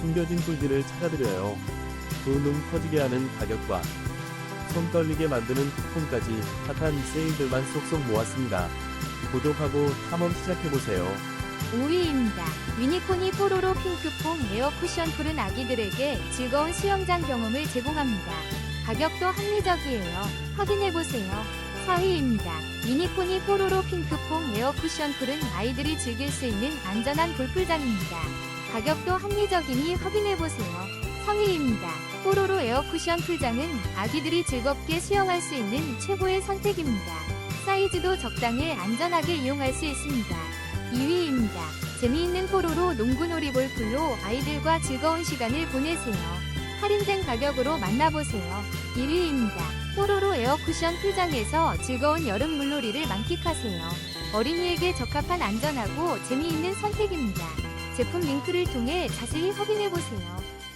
숨겨진 꿀들을 찾아드려요. 두눈 터지게 하는 가격과 손 떨리게 만드는 쿠폰까지 핫한 세일들만 쏙쏙 모았습니다. 구독하고 탐험 시작해보세요. 5위입니다. 유니콘이 뽀로로 핑크퐁 에어 쿠션 풀은 아기들에게 즐거운 수영장 경험을 제공합니다. 가격도 합리적이에요. 확인해보세요. 4위입니다. 유니콘이 뽀로로 핑크퐁 에어 쿠션 풀은 아이들이 즐길 수 있는 안전한 골프장입니다. 가격도 합리적이니 확인해보세요. 3위입니다. 뽀로로 에어 쿠션 풀장은 아기들이 즐겁게 수영할 수 있는 최고의 선택입니다. 사이즈도 적당해 안전하게 이용할 수 있습니다. 2위입니다. 재미있는 포로로 농구놀이볼 풀로 아이들과 즐거운 시간을 보내세요. 할인된 가격으로 만나보세요. 1위입니다. 포로로 에어쿠션 풀장에서 즐거운 여름 물놀이를 만끽하세요. 어린이에게 적합한 안전하고 재미있는 선택입니다. 제품 링크를 통해 자세히 확인해보세요.